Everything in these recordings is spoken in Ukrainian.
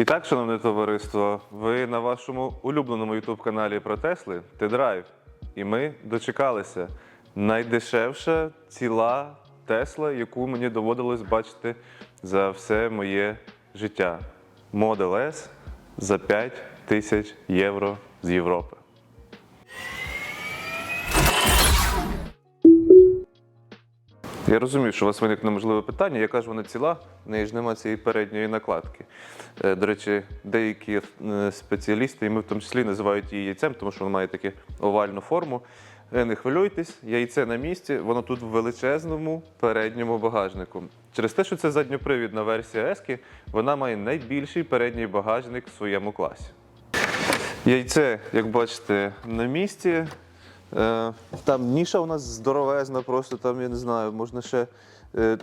І так, шановне товариство, ви на вашому улюбленому ютуб-каналі про Тесли Т-Драйв. І ми дочекалися. Найдешевша ціла Тесла, яку мені доводилось бачити за все моє життя. Model S за 5 тисяч євро з Європи. Я розумію, що у вас виникне можливе питання, яка ж вона ціла, в неї ж немає цієї передньої накладки. Е, До речі, деякі е, спеціалісти, і ми в тому числі називають її яйцем, тому що вона має таку овальну форму. Е, Не хвилюйтесь, яйце на місці, воно тут в величезному передньому багажнику. Через те, що це задньопривідна версія S, вона має найбільший передній багажник в своєму класі. Яйце, як бачите, на місці. Е, Там ніша у нас здоровезна, просто там, я не знаю, можна ще е,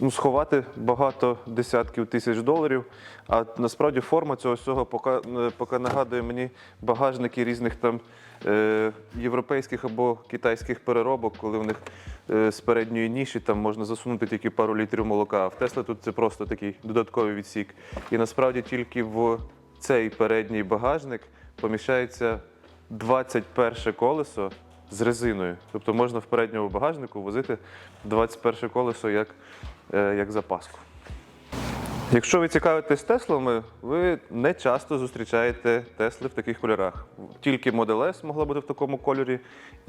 ну, сховати багато десятків тисяч доларів. А насправді форма цього всього поки, е, поки нагадує мені багажники різних там е, європейських або китайських переробок, коли в них е, з передньої ніші там можна засунути тільки пару літрів молока. А в Тесла тут це просто такий додатковий відсік. І насправді тільки в цей передній багажник поміщається 21 колесо з резиною. Тобто можна в передньому багажнику возити 21 колесо як, е, як запаску. Якщо ви цікавитесь Теслами, ви не часто зустрічаєте Тесли в таких кольорах. Тільки Model S могла бути в такому кольорі,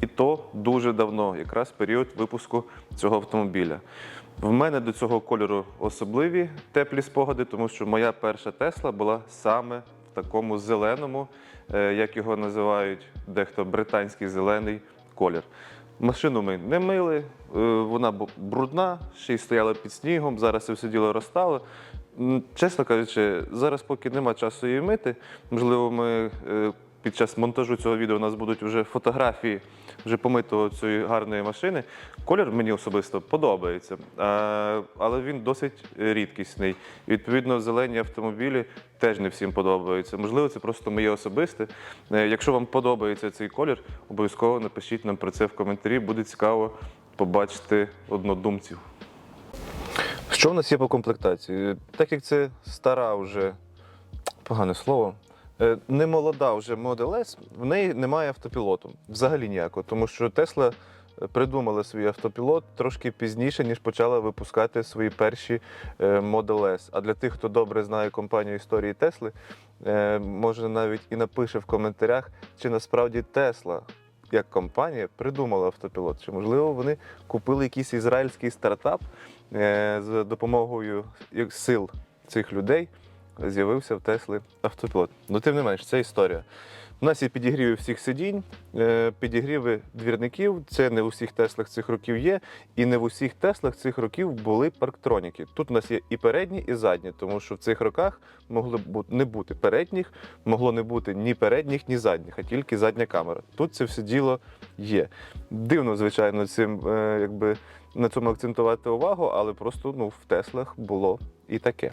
і то дуже давно, якраз період випуску цього автомобіля. В мене до цього кольору особливі теплі спогади, тому що моя перша Тесла була саме такому зеленому, е, як його називають дехто британський зелений колір. Машину ми не мили, е, вона брудна, ще й стояла під снігом, зараз все діло розстало. Чесно кажучи, зараз поки нема часу її мити. Можливо, ми е, під час монтажу цього відео у нас будуть вже фотографії вже помитого цієї гарної машини. Колір мені особисто подобається, але він досить рідкісний. І, Відповідно, зелені автомобілі теж не всім подобаються. Можливо, це просто моє особисте. Е, Якщо вам подобається цей колір, обов'язково напишіть нам про це в коментарі. Буде цікаво побачити однодумців. Що в нас є по комплектації? Так як це стара вже погане слово. Е, Не молода вже Model S, в неї немає автопілоту. Взагалі ніякого. Тому що е, придумала свій автопілот трошки пізніше, ніж почала випускати свої перші е, Model S. А для тих, хто добре знає компанію історії Тесли, е, може навіть і напише в коментарях, чи насправді Tesla як компанія придумала автопілот. Чи можливо вони купили якийсь ізраїльський стартап з допомогою сил цих людей з'явився в Тесли автопілот. Ну, тим не менш, це історія. У нас є підігріви всіх сидінь, е, підігріви двірників. Це не в усіх Теслах цих років є, і не в усіх Теслах цих років були парктроніки. Тут у нас є і передні, і задні, тому що в цих роках могло б не бути передніх, могло не бути ні передніх, ні задніх, а тільки задня камера. Тут це все діло є. Дивно, звичайно, цим е, якби на цьому акцентувати увагу, але просто ну, в Теслах було і таке.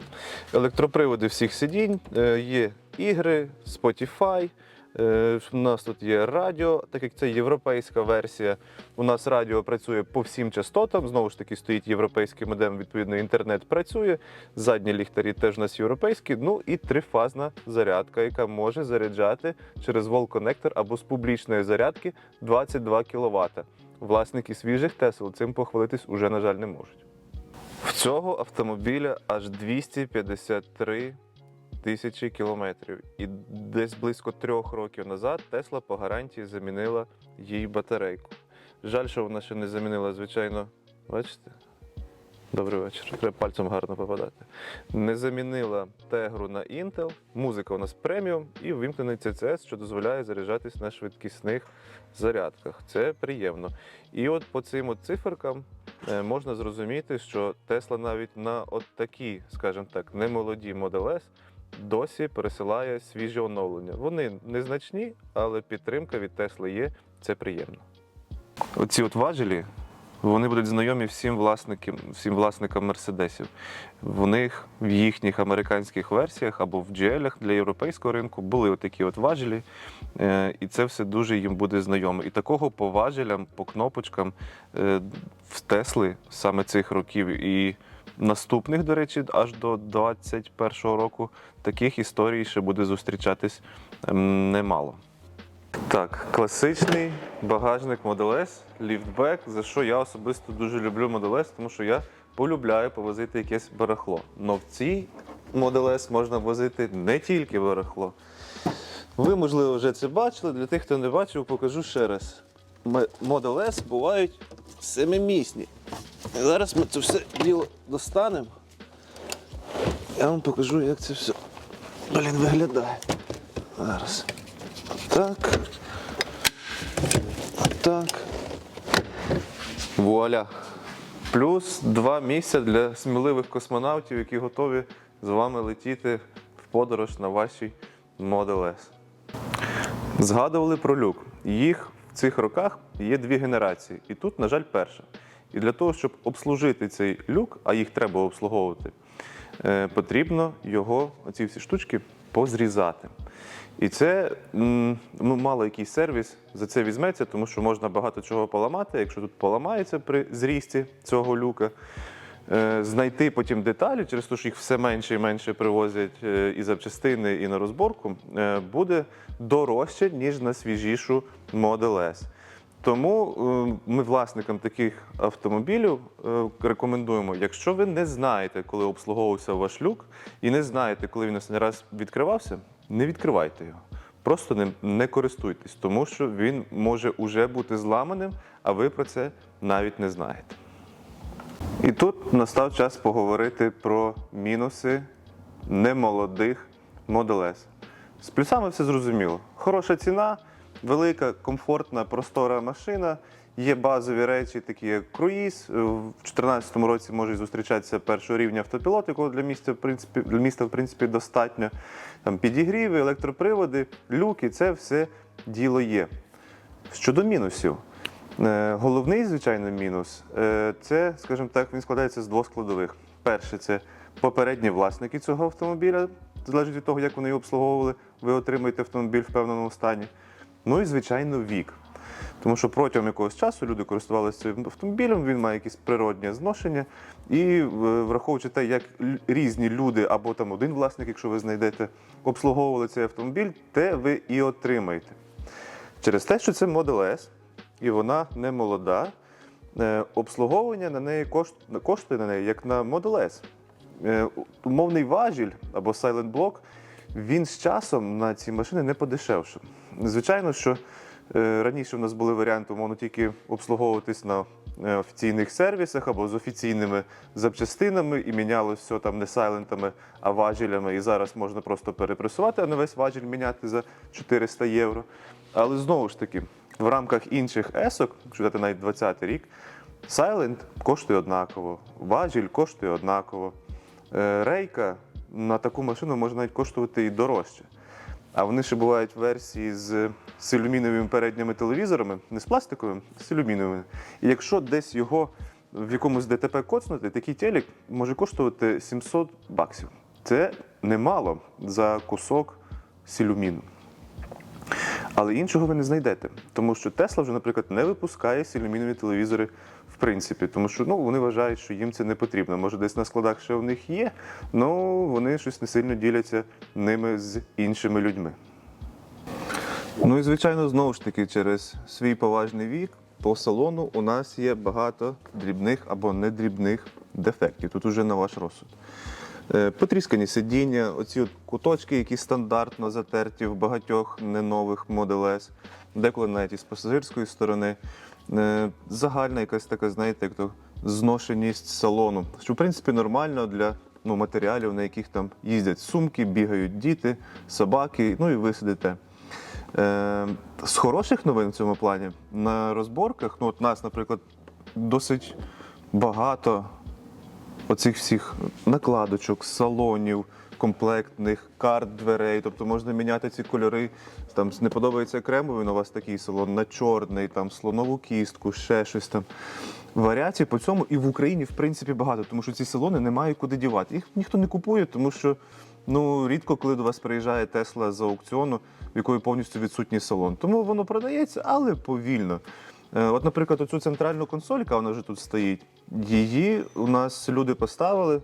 Електроприводи всіх сидінь, е, є ігри, Spotify. Е, У нас тут є радіо, так як це європейська версія. У нас радіо працює по всім частотам. Знову ж таки, стоїть європейський модем, відповідно, інтернет працює. Задні ліхтарі теж у нас європейські. Ну і трифазна зарядка, яка може заряджати через вол-коннектор або з публічної зарядки 22 кВт. Власники свіжих Тесел цим похвалитись уже, на жаль, не можуть. В цього автомобіля аж 253 тисячі кілометрів. І десь близько трьох років назад Тесла по гарантії замінила їй батарейку. Жаль, що вона ще не замінила, звичайно. Бачите? Добрий вечір. Треба пальцем гарно попадати. Не замінила тегру на Intel. Музика у нас преміум і ввімкнений CCS, що дозволяє заряджатись на швидкісних зарядках. Це приємно. І от по цим от циферкам е, можна зрозуміти, що Tesla навіть на от такі, скажімо так, немолоді Model S досі пересилає свіжі оновлення. Вони незначні, але підтримка від Tesla є. Це приємно. Оці от важелі. Вони будуть знайомі всім власникам, всім власникам мерседесів. В них в їхніх американських версіях або в GL для європейського ринку були отакі от важелі, е, і це все дуже їм буде знайомо. І такого по важелям, по кнопочкам е, в Тесли саме цих років і наступних, до речі, аж до 2021 року таких історій ще буде зустрічатись ем, немало. Так, класичний багажник Model S, ліфтбек, за що я особисто дуже люблю Model S, тому що я полюбляю повозити якесь барахло. Но в цій Model S можна возити не тільки барахло. Ви, можливо, вже це бачили. Для тих, хто не бачив, покажу ще раз. Model S бувають семимісні. Зараз ми це все діло достанемо. Я вам покажу, як це все блін, виглядає. Зараз. Так. Так. Вуаля. Плюс два місця для сміливих космонавтів, які готові з вами летіти в подорож на вашій Model S. Згадували про люк. Їх в цих роках є дві генерації. І тут, на жаль, перша. І для того, щоб обслужити цей люк, а їх треба обслуговувати, е, потрібно його, оці всі штучки, позрізати. І це ну, мало який сервіс за це візьметься, тому що можна багато чого поламати. Якщо тут поламається при зрісті цього люка, е, знайти потім деталі, через те, що їх все менше і менше привозять е, і запчастини, і на розборку, буде дорожче, ніж на свіжішу Model S. Тому е, ми власникам таких автомобілів е, рекомендуємо, якщо ви не знаєте, коли обслуговувався ваш люк, і не знаєте, коли він останній раз відкривався, не відкривайте його. Просто ним не користуйтесь, тому що він може уже бути зламаним, а ви про це навіть не знаєте. І тут настав час поговорити про мінуси немолодих Model S. З плюсами все зрозуміло. Хороша ціна, велика, комфортна, простора машина. Є базові речі, такі як круїз. В 2014 році можуть зустрічатися першого рівня автопілот, якого для міста, в принципі, для міста в принципі, достатньо. Там підігріви, електроприводи, люки це все діло є. Щодо мінусів, Е, Головний, звичайно, мінус е, це, скажімо так, він складається з двох складових. Перше, це попередні власники цього автомобіля, залежить від того, як вони його обслуговували, ви отримуєте автомобіль в певному стані. Ну і, звичайно, вік. Тому що протягом якогось часу люди користувалися цим автомобілем, він має якісь природні зношення. І е, враховуючи те, як різні люди або там один власник, якщо ви знайдете, обслуговували цей автомобіль, те ви і отримаєте. Через те, що це Model S, і вона не молода, е, обслуговування на неї коштує на неї, як на Model S. Е, Умовний важіль або Silent Block, він з часом на ці машини не подешевшив. Звичайно, що е, раніше в нас були варіанти, умовно, тільки обслуговуватись на е, офіційних сервісах або з офіційними запчастинами, і мінялося все там не сайлентами, а важілями. І зараз можна просто перепресувати, а не весь важіль міняти за 400 євро. Але знову ж таки, в рамках інших есок, якщо взяти навіть 20 рік, Silent коштує однаково, важіль коштує однаково. Е, Рейка на таку машину може навіть коштувати і дорожче. А вони ще бувають версії з, з передніми телевізорами, не з пластиковим, а з алюмінієвими. І якщо десь його в якомусь ДТП коцнути, такий телек може коштувати 700 баксів. Це немало за кусок сілюміну. Але іншого ви не знайдете, тому що Тесла вже, наприклад, не випускає сілюмінові телевізори принципі, тому що ну, вони вважають, що їм це не потрібно. Може, десь на складах ще в них є, але вони щось не сильно діляться ними з іншими людьми. Ну і звичайно, знову ж таки, через свій поважний вік по салону у нас є багато дрібних або недрібних дефектів. Тут уже на ваш розсуд. Е, Потріскані сидіння, оці от куточки, які стандартно затерті в багатьох не нових Model S, деколи навіть із пасажирської сторони. Е, Загальна якась така, знаєте, як то зношеність салону, що в принципі нормально для ну, матеріалів, на яких там їздять сумки, бігають діти, собаки, ну і ви сидите. Е, з хороших новин в цьому плані на розборках, ну от нас, наприклад, досить багато оцих всіх накладочок, салонів, комплектних, карт дверей. Тобто можна міняти ці кольори. Там не подобається кремовий, у вас такий салон на чорний, там слонову кістку, ще щось там. Варіацій по цьому і в Україні, в принципі, багато, тому що ці салони немає куди дівати. Їх ніхто не купує, тому що ну, рідко, коли до вас приїжджає Тесла з аукціону, в якої повністю відсутній салон. Тому воно продається, але повільно. Е, От, наприклад, оцю центральну консоль, яка вона вже тут стоїть, її у нас люди поставили.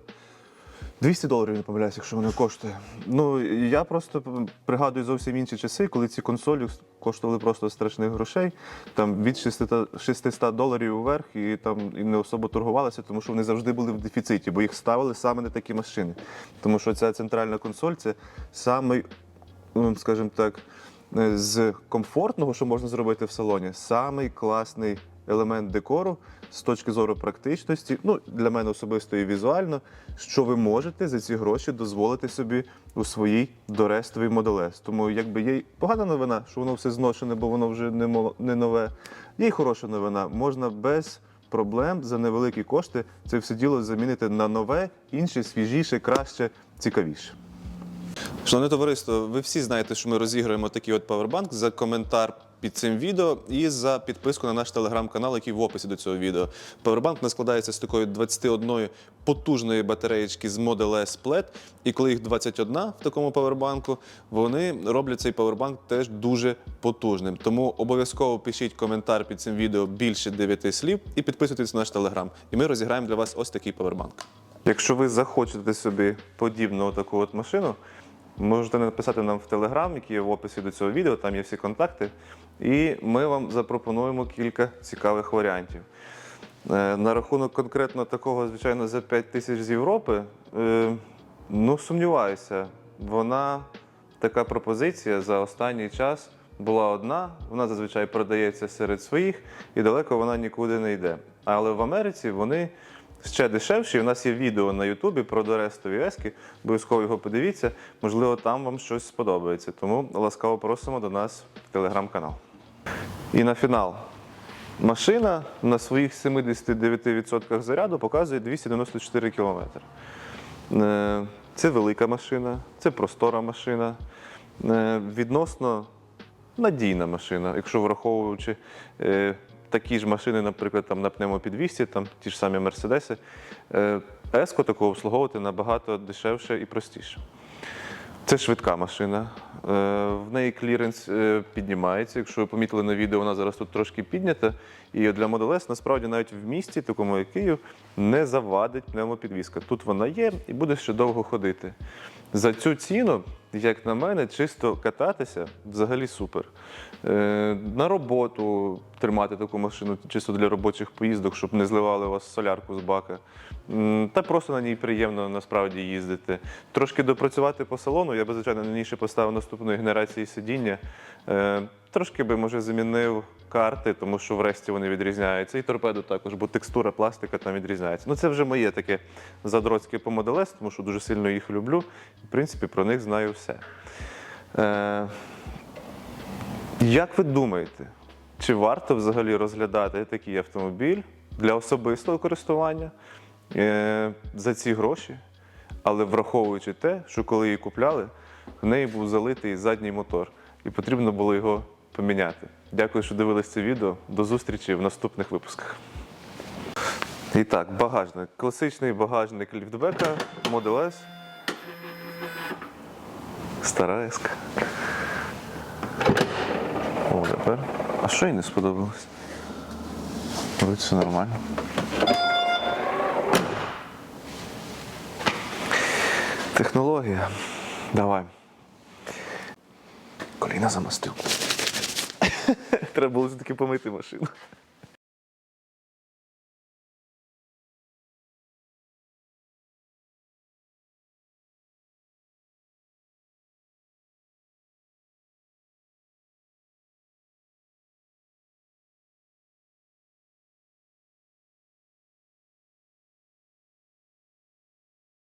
200 доларів, не помиляюся, якщо вона коштує. Ну, я просто пригадую зовсім інші часи, коли ці консолі коштували просто страшних грошей, там від 600, 600 доларів вверх, і там і не особо торгувалися, тому що вони завжди були в дефіциті, бо їх ставили саме на такі машини. Тому що ця центральна консоль це самий, ну, скажімо так, е, з комфортного, що можна зробити в салоні, самий класний елемент декору з точки зору практичності, ну для мене особисто і візуально, що ви можете за ці гроші дозволити собі у своїй дорестовій S. Тому якби є погана новина, що воно все зношене, бо воно вже не нове. Є й хороша новина. Можна без проблем за невеликі кошти це все діло замінити на нове, інше, свіжіше, краще, цікавіше. Шановне товариство, ви всі знаєте, що ми розіграємо такий от павербанк за коментар під цим відео і за підписку на наш телеграм-канал, який в описі до цього відео. У нас складається з такої 21 потужної батареєчки з Model S Plaid, і коли їх 21 в такому павербанку, вони роблять цей павербанк теж дуже потужним. Тому обов'язково пишіть коментар під цим відео більше 9 слів і підписуйтесь на наш телеграм. І ми розіграємо для вас ось такий павербанк. Якщо ви захочете собі подібну таку от машину, можете написати нам в Телеграм, який є в описі до цього відео, там є всі контакти. І ми вам запропонуємо кілька цікавих варіантів. Е, На рахунок конкретно такого, звичайно, за 5 тисяч з Європи, е, ну сумніваюся, вона така пропозиція за останній час була одна. Вона зазвичай продається серед своїх і далеко вона нікуди не йде. Але в Америці вони ще дешевші. У нас є відео на Ютубі про дорестові ески. Обов'язково його подивіться. Можливо, там вам щось сподобається. Тому ласкаво просимо до нас в телеграм-канал. І на фінал. Машина на своїх 79% заряду показує 294 км. Е, Це велика машина, це простора машина, е, відносно надійна машина, якщо враховуючи е, такі ж машини, наприклад, там на пневмопідвісті, там ті ж самі Мерседеси, Еско такого обслуговувати набагато дешевше і простіше. Це швидка машина. Е, В неї кліренс е, піднімається. Якщо ви помітили на відео, вона зараз тут трошки піднята. І для Model S насправді навіть в місті, такому як Київ, не завадить пневмопідвізка. Тут вона є і буде ще довго ходити. За цю ціну, як на мене, чисто кататися взагалі супер. Е, На роботу тримати таку машину чисто для робочих поїздок, щоб не зливали у вас солярку з бака. Та просто на ній приємно насправді їздити. Трошки допрацювати по салону. Я би, звичайно, на ній ще поставив наступної генерації сидіння. Е, Трошки би, може, замінив карти, тому що в ресті вони відрізняються. І торпеду також, бо текстура пластика там відрізняється. Ну, це вже моє таке задроцьке по Model S, тому що дуже сильно їх люблю. В принципі, про них знаю все. Е, як ви думаєте, чи варто взагалі розглядати такий автомобіль для особистого користування е, за ці гроші, але враховуючи те, що коли її купляли, в неї був залитий задній мотор, і потрібно було його поміняти. Дякую, що дивились це відео. До зустрічі в наступних випусках. І так, багажник. Класичний багажник ліфтбека, Model S. Стара еска. О, тепер. А що їй не сподобалось? Вроді все нормально. Технологія. Давай. Коліна замостив. Треба було все-таки помити машину.